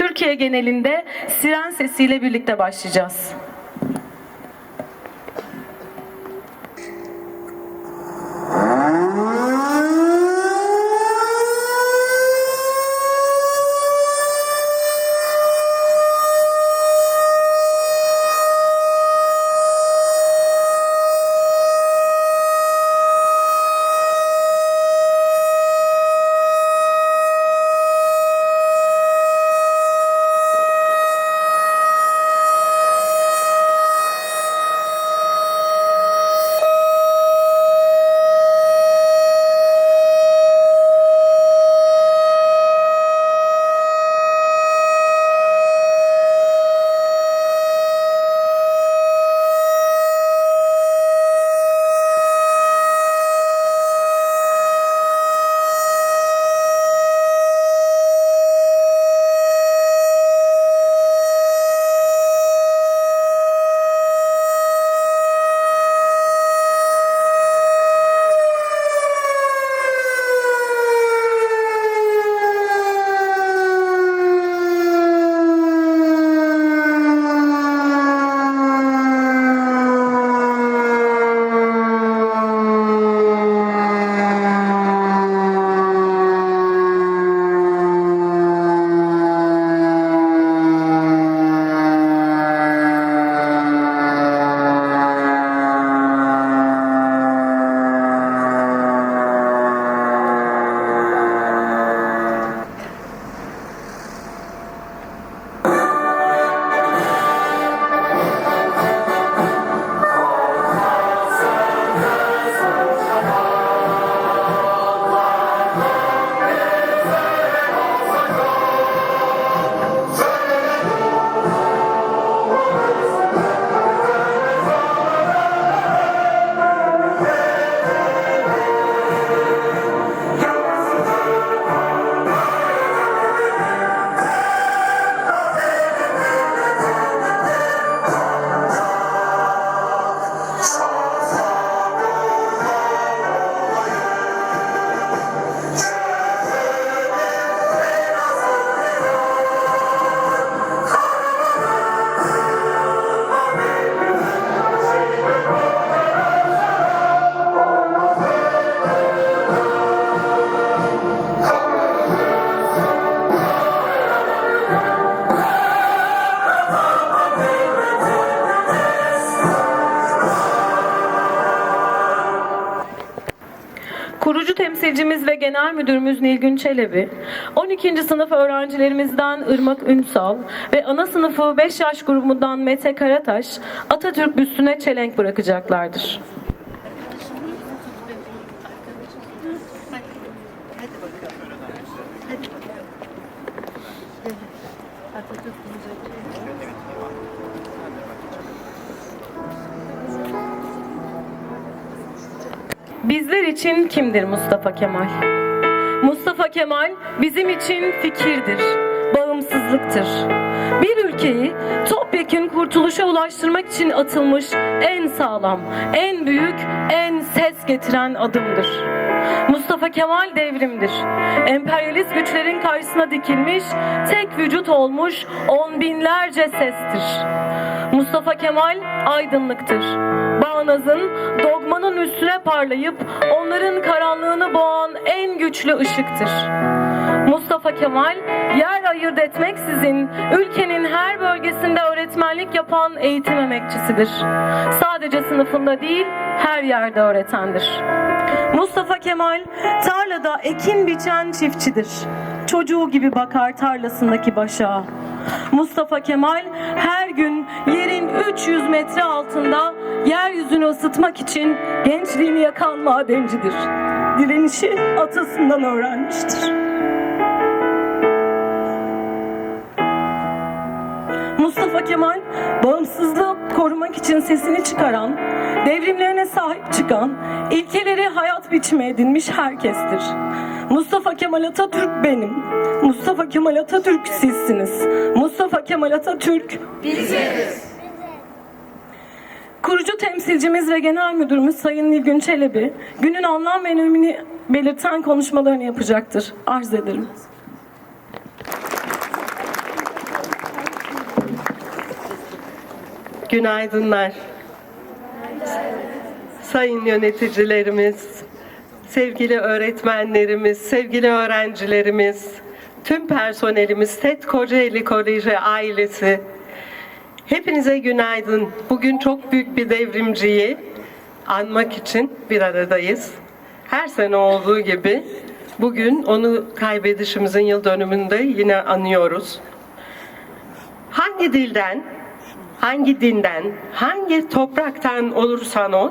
Türkiye genelinde siren sesiyle birlikte başlayacağız. Kurucu temsilcimiz ve genel müdürümüz Nilgün Çelebi, 12. sınıf öğrencilerimizden Irmak Ünsal ve ana sınıfı 5 yaş grubundan Mete Karataş Atatürk büstüne çelenk bırakacaklardır. Bizler için kimdir Mustafa Kemal? Mustafa Kemal bizim için fikirdir, bağımsızlıktır. Bir ülkeyi topyekün kurtuluşa ulaştırmak için atılmış en sağlam, en büyük, en ses getiren adımdır. Mustafa Kemal devrimdir. Emperyalist güçlerin karşısına dikilmiş, tek vücut olmuş on binlerce sestir. Mustafa Kemal aydınlıktır. Bağnaz'ın dogmanın üstüne parlayıp onların karanlığını boğan en güçlü ışıktır. Mustafa Kemal yer ayırt etmeksizin ülkenin her bölgesinde öğretmenlik yapan eğitim emekçisidir. Sadece sınıfında değil her yerde öğretendir. Mustafa Kemal tarlada ekin biçen çiftçidir. Çocuğu gibi bakar tarlasındaki başa. Mustafa Kemal her gün yerin 300 metre altında yeryüzünü ısıtmak için gençliğini yakan madencidir. Direnişi atasından öğrenmiştir. Mustafa Kemal bağımsızlığı korumak için sesini çıkaran, devrimlerine sahip çıkan, ilkeleri hayat biçimi edinmiş herkestir. Mustafa Kemal Atatürk benim. Mustafa Kemal Atatürk sizsiniz. Mustafa Kemal Atatürk Kurucu temsilcimiz ve genel müdürümüz Sayın Nilgün Çelebi günün anlam ve önemini belirten konuşmalarını yapacaktır. Arz ederim. Günaydınlar. Sayın yöneticilerimiz, sevgili öğretmenlerimiz, sevgili öğrencilerimiz, tüm personelimiz, TED Kocaeli Koleji ailesi, hepinize günaydın. Bugün çok büyük bir devrimciyi anmak için bir aradayız. Her sene olduğu gibi bugün onu kaybedişimizin yıl dönümünde yine anıyoruz. Hangi dilden, hangi dinden, hangi topraktan olursan ol,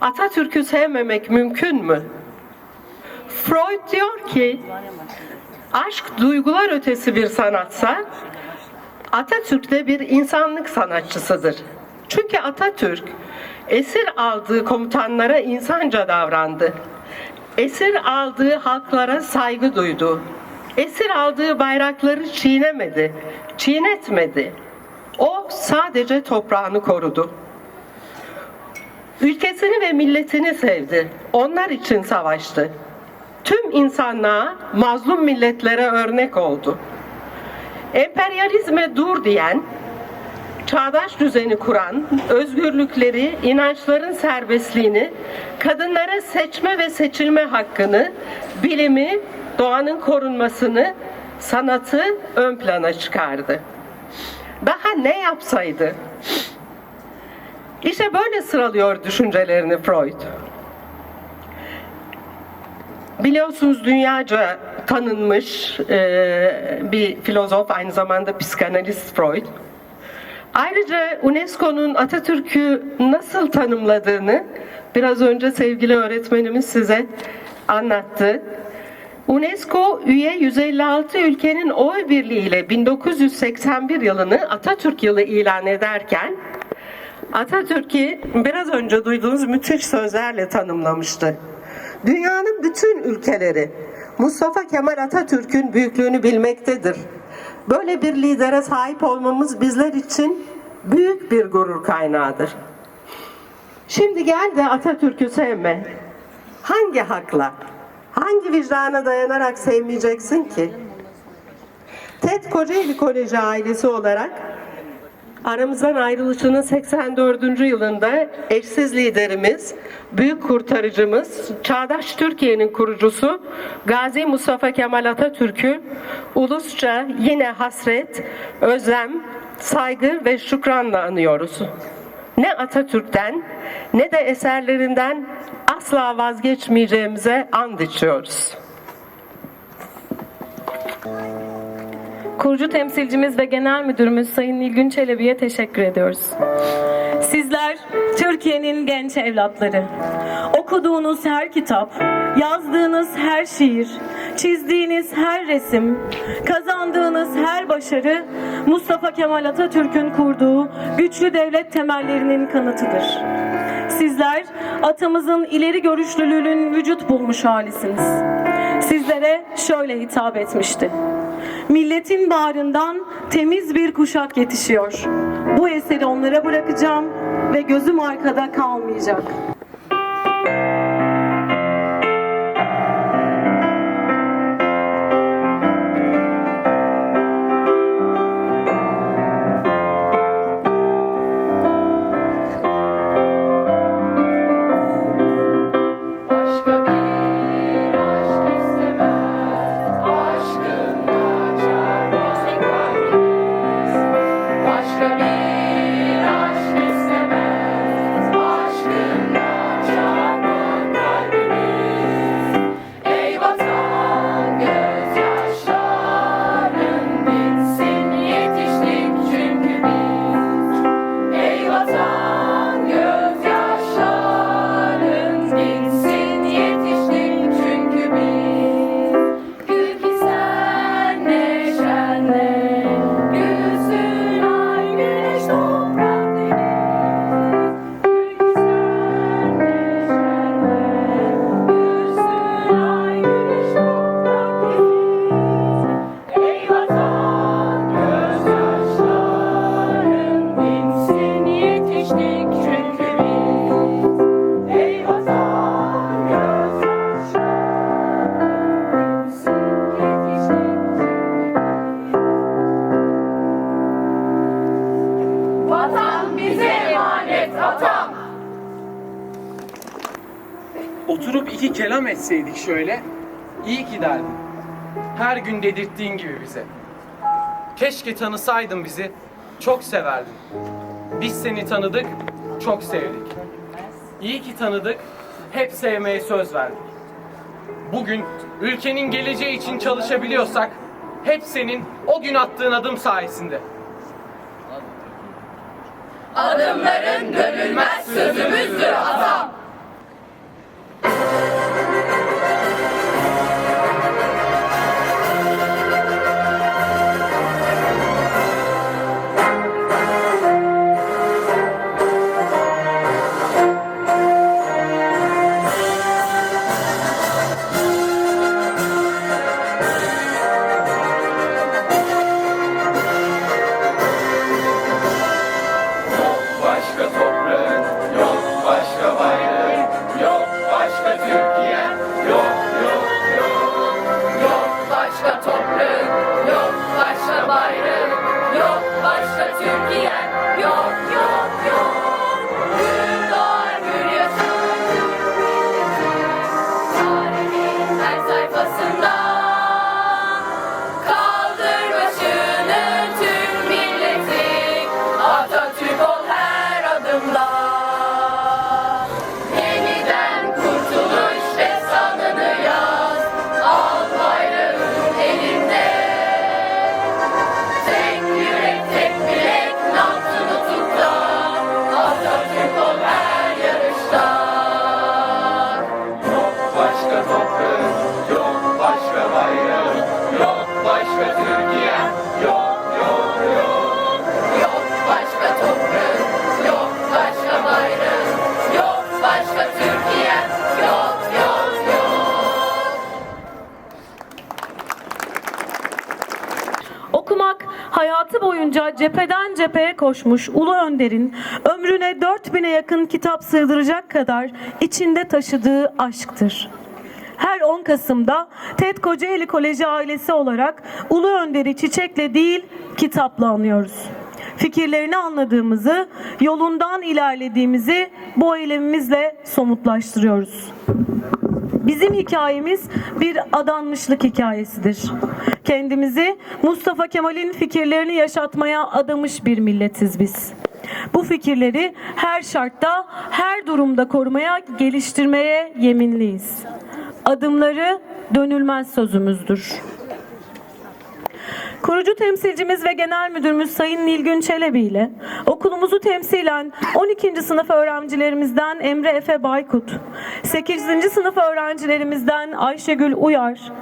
Atatürk'ü sevmemek mümkün mü? Freud diyor ki, aşk duygular ötesi bir sanatsa, Atatürk de bir insanlık sanatçısıdır. Çünkü Atatürk esir aldığı komutanlara insanca davrandı. Esir aldığı halklara saygı duydu. Esir aldığı bayrakları çiğnemedi, çiğnetmedi. O sadece toprağını korudu. Ülkesini ve milletini sevdi. Onlar için savaştı. Tüm insanlığa, mazlum milletlere örnek oldu. Emperyalizme dur diyen, çağdaş düzeni kuran, özgürlükleri, inançların serbestliğini, kadınlara seçme ve seçilme hakkını, bilimi, doğanın korunmasını, sanatı ön plana çıkardı. Daha ne yapsaydı? İşte böyle sıralıyor düşüncelerini Freud. Biliyorsunuz dünyaca tanınmış e, bir filozof, aynı zamanda psikanalist Freud. Ayrıca UNESCO'nun Atatürk'ü nasıl tanımladığını biraz önce sevgili öğretmenimiz size anlattı. UNESCO üye 156 ülkenin oy birliğiyle 1981 yılını Atatürk yılı ilan ederken Atatürk'ü biraz önce duyduğunuz müthiş sözlerle tanımlamıştı. Dünyanın bütün ülkeleri Mustafa Kemal Atatürk'ün büyüklüğünü bilmektedir. Böyle bir lidere sahip olmamız bizler için büyük bir gurur kaynağıdır. Şimdi gel de Atatürk'ü sevme. Hangi hakla, hangi vicdana dayanarak sevmeyeceksin ki? TED Kocaeli Koleji ailesi olarak aramızdan ayrılışının 84. yılında eşsiz liderimiz, büyük kurtarıcımız, çağdaş Türkiye'nin kurucusu Gazi Mustafa Kemal Atatürk'ü ulusça yine hasret, özlem, saygı ve şükranla anıyoruz. Ne Atatürk'ten ne de eserlerinden asla vazgeçmeyeceğimize and içiyoruz. Kurucu temsilcimiz ve genel müdürümüz Sayın Nilgün Çelebi'ye teşekkür ediyoruz. Sizler Türkiye'nin genç evlatları. Okuduğunuz her kitap, yazdığınız her şiir, çizdiğiniz her resim, kazandığınız her başarı Mustafa Kemal Atatürk'ün kurduğu güçlü devlet temellerinin kanıtıdır. Sizler atamızın ileri görüşlülüğünün vücut bulmuş halisiniz. Sizlere şöyle hitap etmişti. Milletin bağrından temiz bir kuşak yetişiyor. Bu eseri onlara bırakacağım ve gözüm arkada kalmayacak. Etseydik şöyle, iyi ki derdin. Her gün dedirttiğin gibi bize. Keşke tanısaydın bizi, çok severdin. Biz seni tanıdık, çok sevdik. İyi ki tanıdık, hep sevmeye söz verdik. Bugün ülkenin geleceği için çalışabiliyorsak, hep senin o gün attığın adım sayesinde. Adımların dönülmez sözümüzdür atam. Boyunca cepheden cepheye koşmuş Ulu Önder'in ömrüne 4000'e yakın kitap sığdıracak kadar içinde taşıdığı aşktır. Her 10 Kasım'da TED Kocaeli Koleji ailesi olarak Ulu Önder'i çiçekle değil kitapla anıyoruz. Fikirlerini anladığımızı, yolundan ilerlediğimizi bu eylemimizle somutlaştırıyoruz. Bizim hikayemiz bir adanmışlık hikayesidir. Kendimizi Mustafa Kemal'in fikirlerini yaşatmaya adamış bir milletiz biz. Bu fikirleri her şartta, her durumda korumaya, geliştirmeye yeminliyiz. Adımları dönülmez sözümüzdür. Kurucu temsilcimiz ve genel müdürümüz Sayın Nilgün Çelebi ile okulumuzu temsilen 12. sınıf öğrencilerimizden Emre Efe Baykut, 8. sınıf öğrencilerimizden Ayşegül Uyar,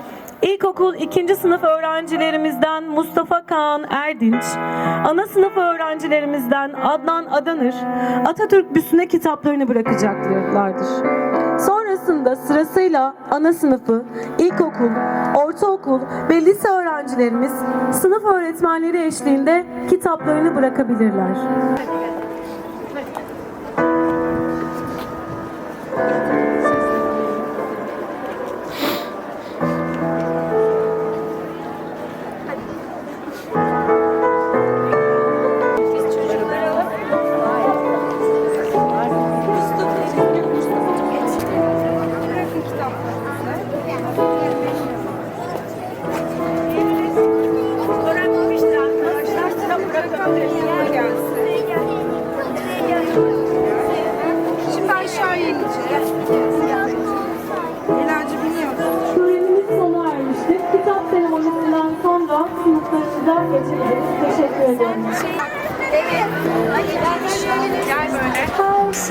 İlkokul 2. sınıf öğrencilerimizden Mustafa Kaan Erdinç, ana sınıf öğrencilerimizden Adnan Adanır, Atatürk büsüne kitaplarını bırakacaklardır. Sonrasında sırasıyla ana sınıfı, ilkokul, ortaokul ve lise öğrencilerimiz sınıf öğretmenleri eşliğinde kitaplarını bırakabilirler.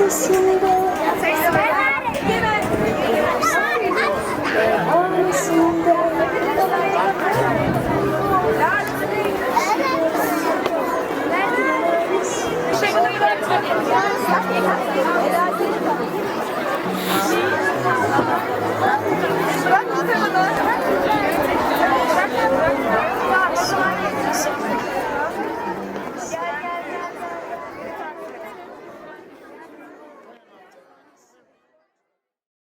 Evet. Gel böyle. Her sesinde Sesle.